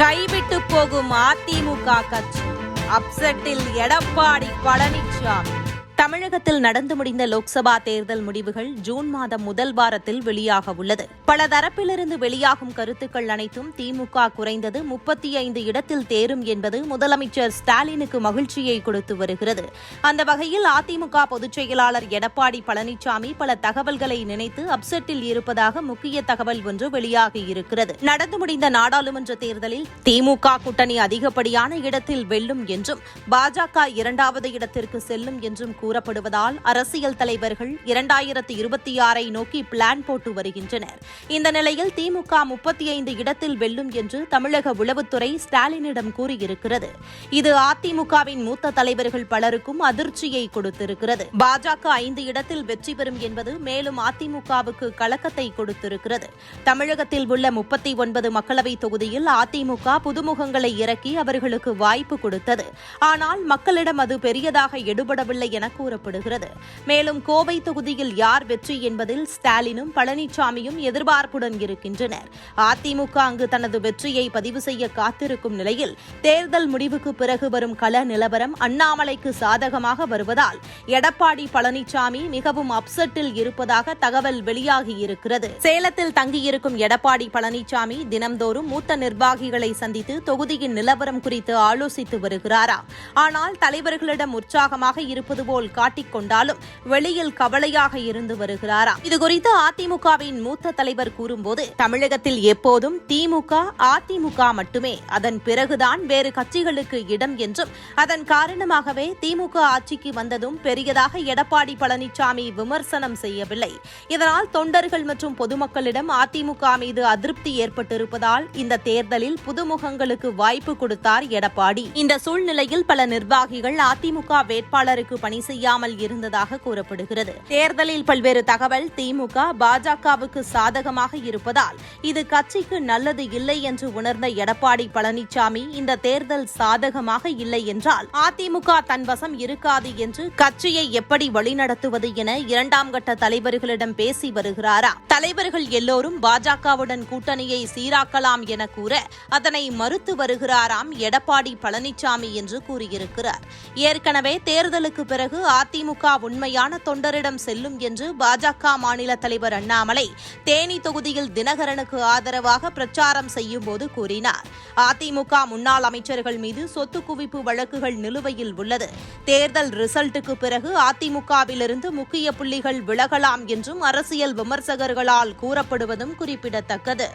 கைவிட்டு போகும் அதிமுக கட்சி. அப்செட்டில் எடப்பாடி பழனிசாமி தமிழகத்தில் நடந்து முடிந்த லோக்சபா தேர்தல் முடிவுகள் ஜூன் மாதம் முதல் வாரத்தில் வெளியாக உள்ளது. பல தரப்பிலிருந்து வெளியாகும் கருத்துக்கள் அனைத்தும் திமுக குறைந்தது முப்பத்தி ஐந்து இடத்தில் தேரும் என்பது முதலமைச்சர் ஸ்டாலினுக்கு மகிழ்ச்சியை கொடுத்து வருகிறது. அந்த வகையில் அதிமுக பொதுச் செயலாளர் எடப்பாடி பழனிசாமி பல தகவல்களை நினைத்து அப்செட்டில் இருப்பதாக முக்கிய தகவல் ஒன்று வெளியாகி இருக்கிறது. நடந்து முடிந்த நாடாளுமன்ற தேர்தலில் திமுக கூட்டணி அதிகப்படியான இடத்தில் வெல்லும் என்றும் பாஜக இரண்டாவது இடத்திற்கு செல்லும் என்றும் கூறப்படுவதால் அரசியல் தலைவர்கள் இரண்டாயிரத்து இருபத்தி ஆறை நோக்கி பிளான் போட்டு வருகின்றனர். இந்த நிலையில் திமுக முப்பத்தி ஐந்து இடத்தில் வெல்லும் என்று தமிழக உளவுத்துறை ஸ்டாலினிடம் கூறியிருக்கிறது. இது அதிமுகவின் மூத்த தலைவர்கள் பலருக்கும் அதிர்ச்சியை கொடுத்திருக்கிறது. பாஜக ஐந்து இடத்தில் வெற்றி பெறும் என்பது மேலும் அதிமுகவுக்கு கலக்கத்தை கொடுத்திருக்கிறது. தமிழகத்தில் உள்ள முப்பத்தி ஒன்பது மக்களவை தொகுதியில் அதிமுக புதுமுகங்களை இறக்கி அவர்களுக்கு வாய்ப்பு கொடுத்தது. ஆனால் மக்களிடம் அது பெரியதாக எடுபடவில்லை என கூறப்படுகிறது. மேலும் கோவை தொகுதியில் யார் வெற்றி என்பதில் ஸ்டாலினும் பழனிசாமியும் எதிர்பார்ப்புடன் இருக்கின்றனர். அதிமுக அங்கு தனது வெற்றியை பதிவு செய்ய காத்திருக்கும் நிலையில் தேர்தல் முடிவுக்கு பிறகு வரும் கள நிலவரம் அண்ணாமலைக்கு சாதகமாக வருவதால் எடப்பாடி பழனிசாமி மிகவும் அப்செட்டில் இருப்பதாக தகவல் வெளியாகியிருக்கிறது சேலத்தில் தங்கியிருக்கும் எடப்பாடி பழனிசாமி தினம்தோறும் மூத்த நிர்வாகிகளை சந்தித்து தொகுதியின் நிலவரம் குறித்து ஆலோசித்து வருகிறாரா ஆனால் தலைவர்களிடம் உற்சாகமாக இருப்பது போல் காட்டிக்கொண்டாலும் வெளியில் கவலையாக இருந்து வருகிறாராம். இதுகுறித்து அதிமுகவின் மூத்த தலைவர் கூறும்போது தமிழகத்தில் எப்போதும் திமுக அதிமுக மட்டுமே. அதன் பிறகுதான் வேறு கட்சிகளுக்கு இடம் என்றும் அதன் காரணமாகவே திமுக ஆட்சிக்கு வந்ததும் பெரியதாக எடப்பாடி பழனிசாமி விமர்சனம் செய்யவில்லை. இதனால் தொண்டர்கள் மற்றும் பொதுமக்களிடம் அதிமுக மீது அதிருப்தி ஏற்பட்டிருப்பதால் இந்த தேர்தலில் புதுமுகங்களுக்கு வாய்ப்பு கொடுத்தார் எடப்பாடி. இந்த சூழ்நிலையில் பல நிர்வாகிகள் அதிமுக வேட்பாளருக்கு பணி செய்ய செய்யாமல் இருந்ததாக கூறப்படுகிறது. தேர்தலில் பல்வேறு தகவல் திமுக பாஜகவுக்கு சாதகமாக இருப்பதால் இது கட்சிக்கு நல்லது இல்லை என்று உணர்ந்த எடப்பாடி பழனிசாமி இந்த தேர்தல் சாதகமாக இல்லை என்றால் அதிமுக தன் வசம் இருக்காது என்று கட்சியை எப்படி வழிநடத்துவது என இரண்டாம் கட்ட தலைவர்களிடம் பேசி வருகிறாரா? தலைவர்கள் எல்லோரும் பாஜகவுடன் கூட்டணியை சீராக்கலாம் என கூற அதனை மறுத்து வருகிறாராம் எடப்பாடி பழனிசாமி என்று கூறியிருக்கிறார். ஏற்கனவே தேர்தலுக்கு பிறகு அதிமுக உண்மையான தொண்டரிடம் செல்லும் என்று பாஜக மாநில தலைவர் அண்ணாமலை தேனி தொகுதியில் தினகரனுக்கு ஆதரவாக பிரச்சாரம் செய்யும் போது கூறினார். அதிமுக முன்னாள் அமைச்சர்கள் மீது சொத்து குவிப்பு வழக்குகள் நிலுவையில் உள்ளது. தேர்தல் ரிசல்ட்டுக்கு பிறகு அதிமுகவிலிருந்து முக்கிய புள்ளிகள் விலகலாம் என்றும் அரசியல் விமர்சகர்களால் கூறப்படுவதும் குறிப்பிடத்தக்கது.